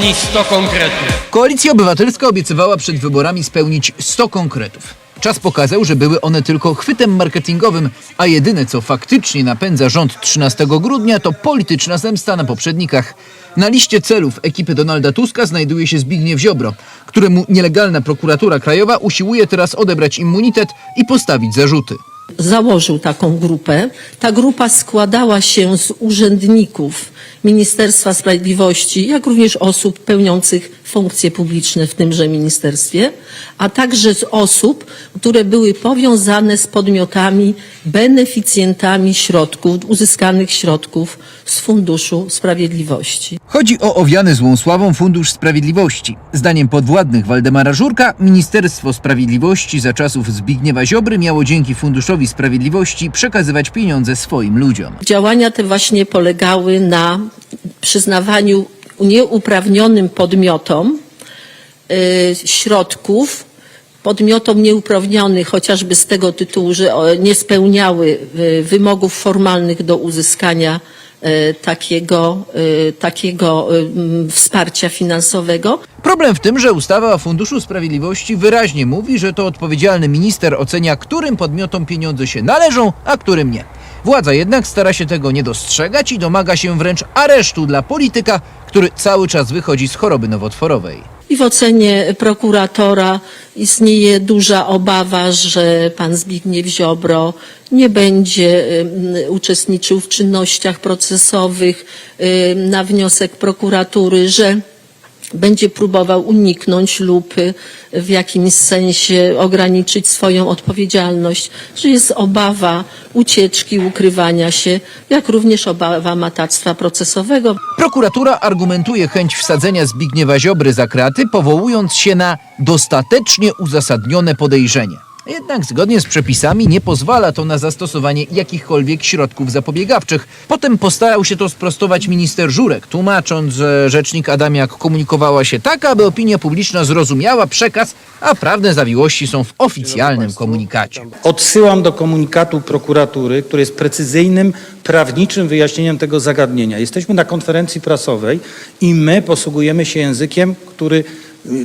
niej 100 konkretów. Koalicja Obywatelska obiecywała przed wyborami spełnić 100 konkretów. Czas pokazał, że były one tylko chwytem marketingowym, a jedyne co faktycznie napędza rząd 13 grudnia to polityczna zemsta na poprzednikach. Na liście celów ekipy Donalda Tuska znajduje się Zbigniew Ziobro, któremu nielegalna prokuratura krajowa usiłuje teraz odebrać immunitet i postawić zarzuty. założył taką grupę. Ta grupa składała się z urzędników Ministerstwa Sprawiedliwości, jak również osób pełniących funkcje publiczne w tymże ministerstwie, a także z osób, które były powiązane z podmiotami beneficjentami środków, uzyskanych środków z Funduszu Sprawiedliwości. Chodzi o owiany złą sławą Fundusz Sprawiedliwości. Zdaniem podwładnych Waldemara Żurka, Ministerstwo Sprawiedliwości za czasów Zbigniewa Ziobry miało dzięki Funduszowi Sprawiedliwości przekazywać pieniądze swoim ludziom. Działania te właśnie polegały na przyznawaniu nieuprawnionym podmiotom y, środków, podmiotom nieuprawnionych chociażby z tego tytułu, że nie spełniały y, wymogów formalnych do uzyskania y, takiego, takiego mm, wsparcia finansowego. Problem w tym, że ustawa o Funduszu Sprawiedliwości wyraźnie mówi, że to odpowiedzialny minister ocenia, którym podmiotom pieniądze się należą, a którym nie. Władza jednak stara się tego nie dostrzegać i domaga się wręcz aresztu dla polityka, który cały czas wychodzi z choroby nowotworowej. I w ocenie prokuratora istnieje duża obawa, że pan Zbigniew Ziobro nie będzie uczestniczył w czynnościach procesowych na wniosek prokuratury, że będzie próbował uniknąć lub y, w jakimś sensie ograniczyć swoją odpowiedzialność, że jest obawa ucieczki, ukrywania się, jak również obawa matactwa procesowego. Prokuratura argumentuje chęć wsadzenia Zbigniewa Ziobry za kraty, powołując się na dostatecznie uzasadnione podejrzenie. Jednak zgodnie z przepisami nie pozwala to na zastosowanie jakichkolwiek środków zapobiegawczych. Potem postarał się to sprostować minister Żurek, tłumacząc, że rzecznik Adamiak komunikowała się tak, aby opinia publiczna zrozumiała przekaz, a prawne zawiłości są w oficjalnym komunikacie. Odsyłam do komunikatu prokuratury, który jest precyzyjnym, prawniczym wyjaśnieniem tego zagadnienia. Jesteśmy na konferencji prasowej i my posługujemy się językiem, który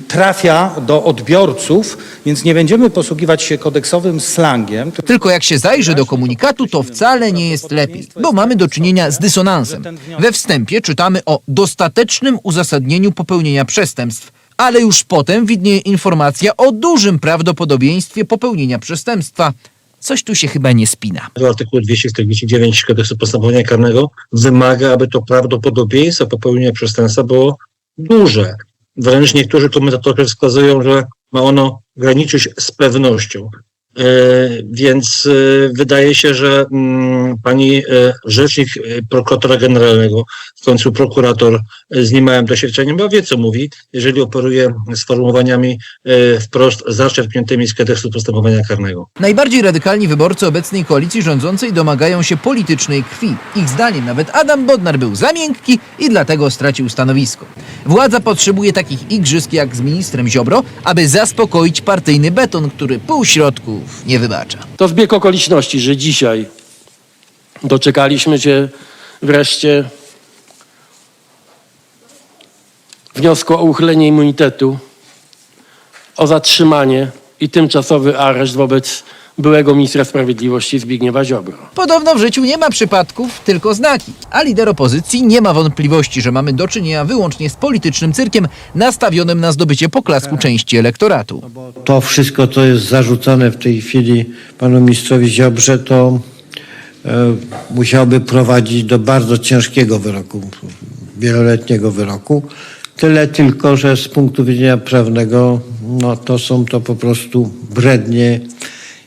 trafia do odbiorców, więc nie będziemy posługiwać się kodeksowym slangiem. Tylko jak się zajrzy do komunikatu, to wcale nie jest lepiej, bo mamy do czynienia z dysonansem. We wstępie czytamy o dostatecznym uzasadnieniu popełnienia przestępstw, ale już potem widnieje informacja o dużym prawdopodobieństwie popełnienia przestępstwa. Coś tu się chyba nie spina. artykuł 249 kodeksu postępowania karnego wymaga, aby to prawdopodobieństwo popełnienia przestępstwa było duże. Wręcz niektórzy komentatorzy wskazują, że ma ono graniczyć z pewnością. E, więc e, wydaje się, że mm, pani e, rzecznik prokuratora generalnego, w końcu prokurator z niemałym doświadczeniem, bo wie co mówi, jeżeli operuje sformułowaniami wprost zaczerpniętymi z kodeksu postępowania karnego. Najbardziej radykalni wyborcy obecnej koalicji rządzącej domagają się politycznej krwi. Ich zdaniem nawet Adam Bodnar był za miękki i dlatego stracił stanowisko. Władza potrzebuje takich igrzysk jak z ministrem Ziobro, aby zaspokoić partyjny beton, który nie wybacza. To zbieg okoliczności, że dzisiaj doczekaliśmy się wreszcie wniosku o uchylenie immunitetu, o zatrzymanie i tymczasowy areszt wobec byłego ministra sprawiedliwości Zbigniewa Ziobro. Podobno w życiu nie ma przypadków, tylko znaki. A lider opozycji nie ma wątpliwości, że mamy do czynienia wyłącznie z politycznym cyrkiem nastawionym na zdobycie poklasku części elektoratu. to wszystko, co jest zarzucone w tej chwili panu ministrowi Ziobrze, to e, musiałoby prowadzić do bardzo ciężkiego wyroku, wieloletniego wyroku. Tyle tylko, że z punktu widzenia prawnego, no to są to po prostu brednie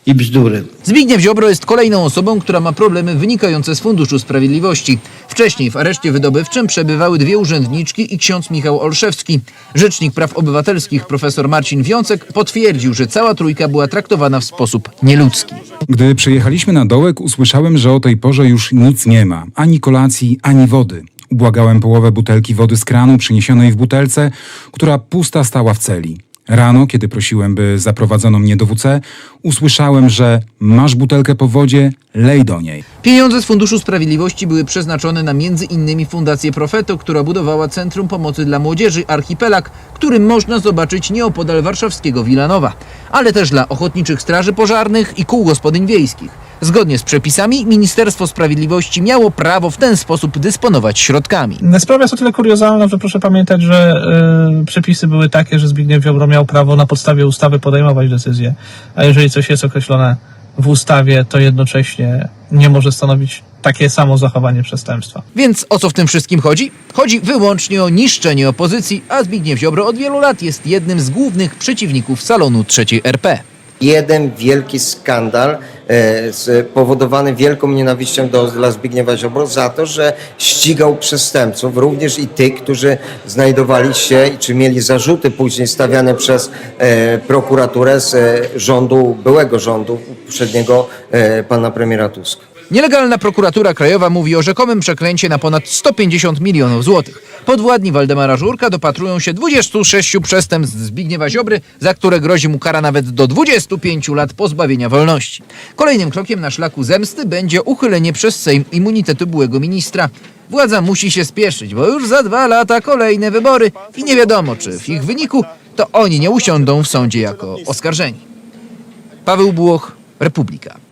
i bzdury. Zbigniew Ziobro jest kolejną osobą, która ma problemy wynikające z Funduszu Sprawiedliwości. Wcześniej w areszcie wydobywczym przebywały dwie urzędniczki i ksiądz Michał Olszewski. Rzecznik Praw Obywatelskich profesor Marcin Wiącek potwierdził, że cała trójka była traktowana w sposób nieludzki. Gdy przyjechaliśmy na dołek, usłyszałem, że o tej porze już nic nie ma. Ani kolacji, ani wody. Ubłagałem połowę butelki wody z kranu przyniesionej w butelce, która pusta stała w celi. Rano, kiedy prosiłem, by zaprowadzono mnie do WC, usłyszałem, że masz butelkę po wodzie, lej do niej. Pieniądze z Funduszu Sprawiedliwości były przeznaczone na innymi Fundację Profeto, która budowała Centrum Pomocy dla Młodzieży Archipelag, który można zobaczyć nieopodal warszawskiego Wilanowa, ale też dla ochotniczych straży pożarnych i kół gospodyń wiejskich. Zgodnie z przepisami Ministerstwo Sprawiedliwości miało prawo w ten sposób dysponować środkami. Sprawa jest o tyle kuriozalna, że proszę pamiętać, że y, przepisy były takie, że Zbigniew Ziobro miał prawo na podstawie ustawy podejmować decyzje, a jeżeli coś jest określone w ustawie, to jednocześnie nie może stanowić takie samo zachowanie przestępstwa. Więc o co w tym wszystkim chodzi? Chodzi wyłącznie o niszczenie opozycji, a Zbigniew Ziobro od wielu lat jest jednym z głównych przeciwników salonu trzeciej RP. jeden wielki skandal spowodowany wielką nienawiścią do, dla Zbigniewa Ziobro za to, że ścigał przestępców, również i tych, którzy znajdowali się, czy mieli zarzuty później stawiane przez e, prokuraturę z e, rządu, byłego rządu, poprzedniego e, pana premiera Tuska. Nielegalna prokuratura krajowa mówi o rzekomym przekręcie na ponad 150 milionów złotych. Podwładni Waldemara Żurka dopatrują się 26 przestępstw Zbigniewa Ziobry, za które grozi mu kara nawet do 25 lat pozbawienia wolności. Kolejnym krokiem na szlaku zemsty będzie uchylenie przez Sejm immunitetu byłego ministra. Władza musi się spieszyć, bo już za dwa lata kolejne wybory i nie wiadomo, czy w ich wyniku to oni nie usiądą w sądzie jako oskarżeni. Paweł Bułoch, Republika.